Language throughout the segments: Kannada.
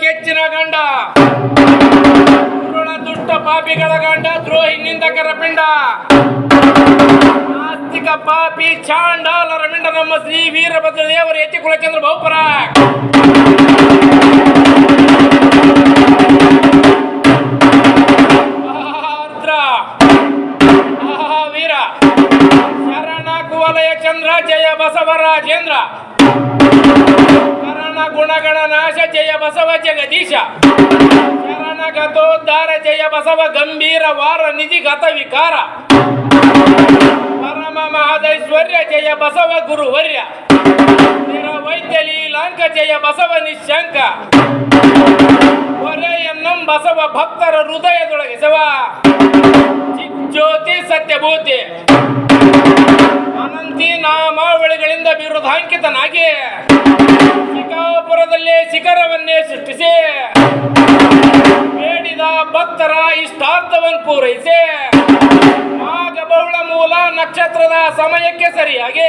ಕೆಚ್ಚಿನ ಗಂಡ. ದುಷ್ಟ ಪಾಪಿಗಳ ಗಂಡ, ದ್ರೋಹಿ ನಿಂದಕರ ಪಿಂಡ. ಆಸ್ತಿಕ ಪಾಪಿ ಚಾಂಡಾಲರ ಮಿಂಡ ನಮ್ಮ ಶ್ರೀ ವೀರಭದ್ರ ದೇವರ ಎತ್ತಿ ಕುಲಚಂದ್ರ ಬಹುಪರ. ವೀರ ಶರಣ ಕುವಲಯ ಚಂದ್ರ, ಜಯ ಬಸವರಾಜೇಂದ್ರ ಶರಣ ಗುಣಗಣ ನಾಶ, ಜಯ ಬಸವ ಜಗದೀಶ. ಶರಣ ಗತೋದ್ಧಾರ ಜಯ ಬಸವ ಗಂಭೀರ ವಾರ, ನಿಧಿ ಗತ ವಿಕಾರ. ಪರಮ ಮಹದೈಶ್ವರ್ಯ, ಜಯ ಬಸವ ಗುರುವರ್ಯ. ವೈದ್ಯ ಲೀಲಾಂಕ, ಜಯ ಬಸವ ನಿಶಂಕ ಹೊರೆಯನ್ನಂ ಬಸವ ಭಕ್ತರ ಹೃದಯದೊಳಗೆ ಸವ ಜ್ಯೋತಿ ಸತ್ಯಭೂತಿ. ಅನಂತಿ ನಾಮಾವಳಿಗಳಿಂದ ಬಿರುದಾಂಕಿತನಾಗಿ. ಶಿಕಾಪುರದಲ್ಲೇ ಶಿಖರವನ್ನೇ ಸೃಷ್ಟಿಸಿ ಬೇಡಿದ ಭಕ್ತರ ಇಷ್ಟಾರ್ಥವನ್ನು ಪೂರೈಸಿ ಆಗ ಬಹುಳ ಮೂಲ ನಕ್ಷತ್ರದ ಸಮಯಕ್ಕೆ ಸರಿಯಾಗಿ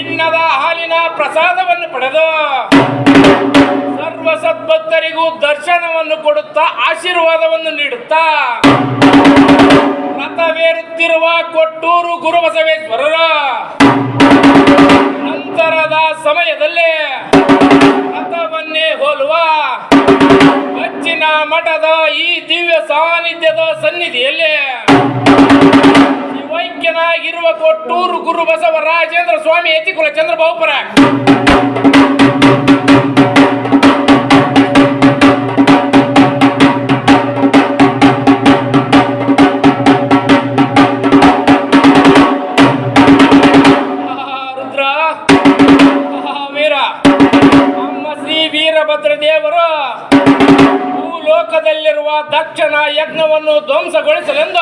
ಇನ್ನದ ಹಾಲಿನ ಪ್ರಸಾದವನ್ನು ಪಡೆದು ಸರ್ವ ಸದ್ಭಕ್ತರಿಗೂ ದರ್ಶನವನ್ನು ಕೊಡುತ್ತಾ ಆಶೀರ್ವಾದವನ್ನು ನೀಡುತ್ತಾ ರಥವೇರುತ್ತಿರುವ ಕೊಟ್ಟೂರು ಗುರುಬಸವೇಶ್ವರರ ಸಮಯದಲ್ಲಿ ಮತವನ್ನೇ ಹೋಲುವ ಅಚ್ಚಿನ ಮಠದ ಈ ದಿವ್ಯ ಸಾನ್ನಿಧ್ಯದ ಸನ್ನಿಧಿಯಲ್ಲಿ ಶಿವೈಕ್ಯನಾಗಿರುವ ಕೊಟ್ಟೂರು ಗುರು ಬಸವರಾಜೇಂದ್ರ ಸ್ವಾಮಿ ಯತಿಕುಲ ಚಂದ್ರ ಬಹುಪರ. ಯಜ್ಞವನ್ನು ಧ್ವಂಸಗೊಳಿಸಲೆಂದ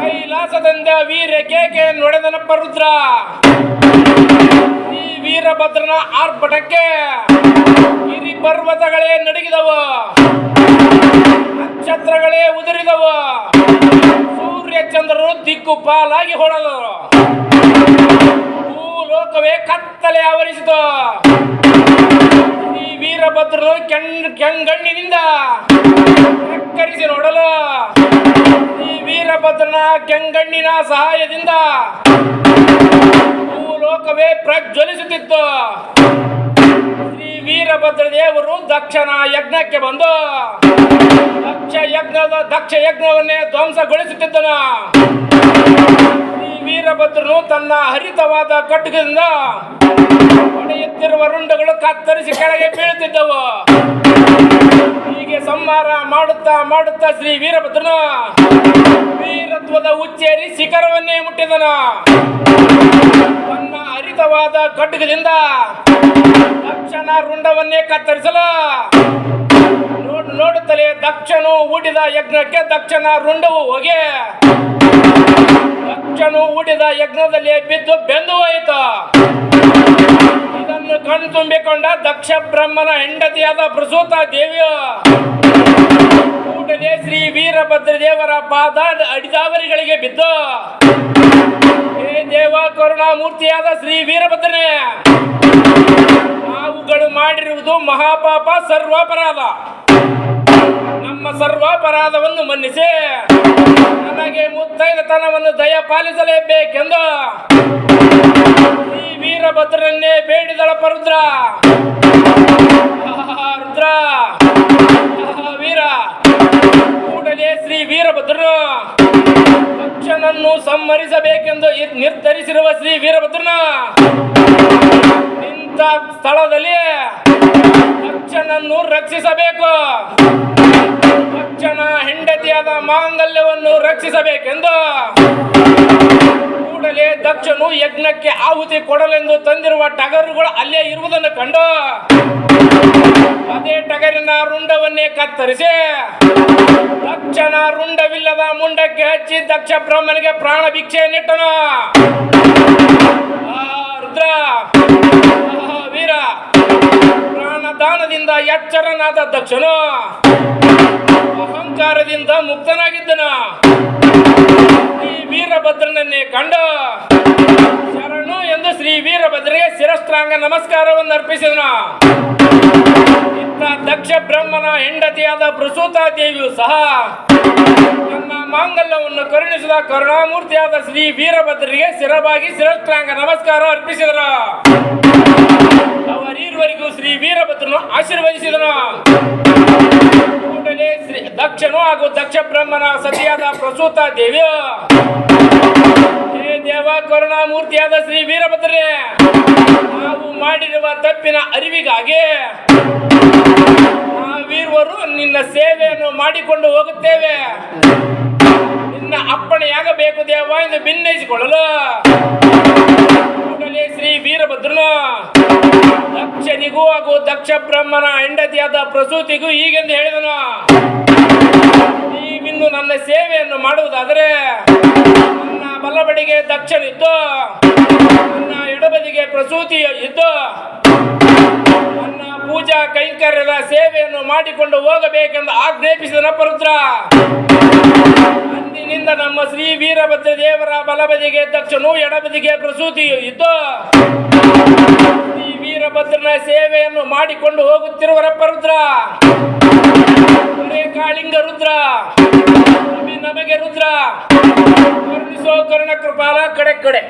ಕೈಲಾಸದಿಂದ ವೀರ ಕೇಕೆ ನೊಡೆದನಪ್ಪ ರುದ್ರ. ಈ ವೀರಭದ್ರನ ಆರ್ಭಟಕ್ಕೆ ಗಿರಿ ಪರ್ವತಗಳೇ ನಡಗಿದವ. ನಕ್ಷತ್ರಗಳೇ ಉದುರಿದವು. ಸೂರ್ಯ ಚಂದ್ರರು ದಿಕ್ಕು ಪಾಲಾಗಿ ಹೊಡೆದರು. ಭೂಲೋಕವೇ ಕತ್ತಲೆ ಆವರಿಸಿತು ವೀರಭದ್ರರು ಕೆಂಡ್ ಕೆಂಗಣ್ಣಿನಿಂದ ಕರಿಸಿ ನೋಡಲು. ಈ ವೀರಭದ್ರನ ಕೆಂಗಣ್ಣಿನ ಸಹಾಯದಿಂದ ಭೂಲೋಕವೇ ಪ್ರಜ್ವಲಿಸುತ್ತಿತ್ತು. ಶ್ರೀ ವೀರಭದ್ರ ದೇವರು ದಕ್ಷನ ಯಜ್ಞಕ್ಕೆ ಬಂದು ದಕ್ಷ ಯಜ್ಞದ ದಕ್ಷ ಯಜ್ಞವನ್ನೇ ಧ್ವಂಸಗೊಳಿಸುತ್ತಿದ್ದನು. ವೀರಭದ್ರನು ತನ್ನ ಹರಿತವಾದ ಖಡ್ಗದಿಂದ ಹೊಡೆಯುತ್ತಿರುವ ರುಂಡಗಳು ಕತ್ತರಿಸಿ ಕೆಳಗೆ ಬೀಳುತ್ತಿದ್ದವು. ಹೀಗೆ ಸಂಹಾರ ಮಾಡುತ್ತಾ ಮಾಡುತ್ತಾ ಶ್ರೀ ವೀರಭದ್ರನು ವೀರತ್ವದ ಉಚ್ಚೇರಿ ಶಿಖರವನ್ನೇ ಮುಟ್ಟಿದನು. ತನ್ನ ಹರಿತವಾದ ಖಡ್ಗದಿಂದ ದಕ್ಷನ ರುಂಡವನ್ನೇ ಕತ್ತರಿಸಲು ನೋಡ್- ನೋಡುತ್ತಲೇ ದಕ್ಷನು ಊಟಿದ ಯಜ್ಞಕ್ಕೆ ದಕ್ಷನ ರುಂಡವು ಹೋಗಿ. ದಕ್ಷನು ಹೂಡಿದ ಯಜ್ಞದಲ್ಲಿ ಬಿದ್ದು ಬೆಂದು ಹೋಯಿತು. ಇದನ್ನು ಕಣ್ತುಂಬಿಕೊಂಡ ದಕ್ಷ ಬ್ರಹ್ಮನ ಹೆಂಡತಿಯಾದ ಪ್ರಸೂತ ದೇವಿಯ ಕೂಡಲೇ ಶ್ರೀ ವೀರಭದ್ರ ದೇವರ ಪಾದ ಅಡಿದಾವರಿಗಳಿಗೆ ಬಿದ್ದು, ಹೇ ದೇವ ಕರುಣಾಮೂರ್ತಿಯಾದ ಶ್ರೀ ವೀರಭದ್ರನೇ, ನಾವುಗಳು ಮಾಡಿರುವುದು ಮಹಾಪಾಪ ಸರ್ವಾಪರಾಧ. ನಮ್ಮ ಸರ್ವಾಪರಾಧವನ್ನು ಮನ್ನಿಸಿ. ನನಗೆ ಮುತ್ತೈದತನವನ್ನು ದಯ ಪಾಲಿಸಲೇಬೇಕೆಂದು ಈ ವೀರಭದ್ರನ್ನೇ ಬೇಡಿದಳ ಪರುದ್ರ. ರುದ್ರ. ವೀರ. ಕೂಡಲೇ ಶ್ರೀ ವೀರಭದ್ರನು ಪಕ್ಷನನ್ನು ಸಂಹರಿಸಬೇಕೆಂದು ನಿರ್ಧರಿಸಿರುವ ಶ್ರೀ ವೀರಭದ್ರನ ನಿಂತ ಸ್ಥಳದಲ್ಲಿ ಪಕ್ಷನನ್ನು ರಕ್ಷಿಸಬೇಕು. ದಕ್ಷನ ಹೆಂಡತಿಯಾದ ಮಾಂಗಲ್ಯವನ್ನು ರಕ್ಷಿಸಬೇಕೆಂದು ಕೂಡಲೇ ದಕ್ಷನು ಯಜ್ಞಕ್ಕೆ ಆಹುತಿ ಕೊಡಲೆಂದು ತಂದಿರುವ ಟಗರುಗಳು ಅಲ್ಲೇ ಇರುವುದನ್ನು ಕಂಡು ಅದೇ ಟಗರಿನ ರುಂಡವನ್ನೇ ಕತ್ತರಿಸಿ ದಕ್ಷನ ರುಂಡವಿಲ್ಲದ ಮುಂಡಕ್ಕೆ ಹಚ್ಚಿ ದಕ್ಷ ಬ್ರಹ್ಮನಿಗೆ ಪ್ರಾಣ ಭಿಕ್ಷೆ ರುದ್ರ ವೀರ, ಪ್ರಾಣದಾನದಿಂದ ಎಚ್ಚರನಾದ ದಕ್ಷನು ಅಹಂಕಾರದಿಂದ ಮುಕ್ತನಾಗಿದ್ದನ. ಈ ವೀರಭದ್ರನನ್ನೇ ಕಂಡ. ಶರಣು ಎಂದು ಶ್ರೀ ವೀರಭದ್ರಗೆ ಶಿರಸ್ತ್ರಾಂಗ ನಮಸ್ಕಾರವನ್ನು ಅರ್ಪಿಸಿದನು. ಇತ್ತ ದಕ್ಷ ಬ್ರಹ್ಮನ ಹೆಂಡತಿಯಾದ ಪ್ರಸೂತ ದೇವಿಯು ಸಹ ತನ್ನ ಮಾಂಗಲ್ಯವನ್ನು ಕರುಣಿಸಿದ ಕರುಣಾಮೂರ್ತಿಯಾದ ಶ್ರೀ ವೀರಭದ್ರಿಗೆ ಶಿರವಾಗಿ ಶಿರಸ್ತ್ರಾಂಗ ನಮಸ್ಕಾರ ಅರ್ಪಿಸಿದರು. ಅವರಿರುವರೆಗೂ ಶ್ರೀ ವೀರಭದ್ರನು ಆಶೀರ್ವದಿಸಿದನು. ದಕ್ಷನು ಹಾಗೂ ದಕ್ಷ ಬ್ರಹ್ಮನ ಸತಿಯಾದ ಪ್ರಸೂತ ದೇವಿಯ. ದೇವ ಕರುಣಾಮೂರ್ತಿಯಾದ ಶ್ರೀ ವೀರಭದ್ರನೇ ನಾವು ಮಾಡಿರುವ ತಪ್ಪಿನ ಅರಿವಿಗಾಗಿ ವೀರವರು ನಿನ್ನ ಸೇವೆಯನ್ನು ಮಾಡಿಕೊಂಡು ಹೋಗುತ್ತೇವೆ. ನಿನ್ನ ಅಪ್ಪಣೆಯಾಗಬೇಕು ದೇವ ಎಂದು ಭಿನ್ನಯಿಸಿಕೊಳ್ಳಲು ಶ್ರೀ ವೀರಭದ್ರನು ದಕ್ಷನಿಗೂ ಹಾಗೂ ದಕ್ಷ ಬ್ರಹ್ಮನ ಹೆಂಡತಿಯಾದ ಪ್ರಸೂತಿಗೂ ಹೀಗೆಂದು ಹೇಳಿದನು. ನೀವಿನ್ನು ನನ್ನ ಸೇವೆಯನ್ನು ಮಾಡುವುದಾದರೆ ನನ್ನ ಬಲಬಡಿಗೆ ದಕ್ಷನಿದ್ದು, ನನ್ನ ಎಡಬದಿಗೆ ಪ್ರಸೂತಿ ಇದ್ದು, ನನ್ನ ಪೂಜಾ ಕೈಂಕರ್ಯದ ಸೇವೆಯನ್ನು ಮಾಡಿಕೊಂಡು ಹೋಗಬೇಕೆಂದು ಆಜ್ಞೇಪಿಸಿದನ ಪರುದ್ರ. ಅಂದಿನಿಂದ ನಮ್ಮ ಶ್ರೀ ವೀರಭದ್ರ ದೇವರ ಬಲಬದಿಗೆ ದಕ್ಷನು ಎಡಬದಿಗೆ ಪ್ರಸೂತಿಯು ಇದ್ದು, ಶ್ರೀ ವೀರಭದ್ರನ ಸೇವೆಯನ್ನು ಮಾಡಿಕೊಂಡು ಹೋಗುತ್ತಿರುವ ರಪ್ಪರುದ್ರ ಕಾಳಿಂಗ ರುದ್ರ ನಮಗೆ ರುದ್ರ ಕರುಣಿಸೋ ಕರುಣ ಕೃಪಾಲ ಕಡೆ ಕಡೆ.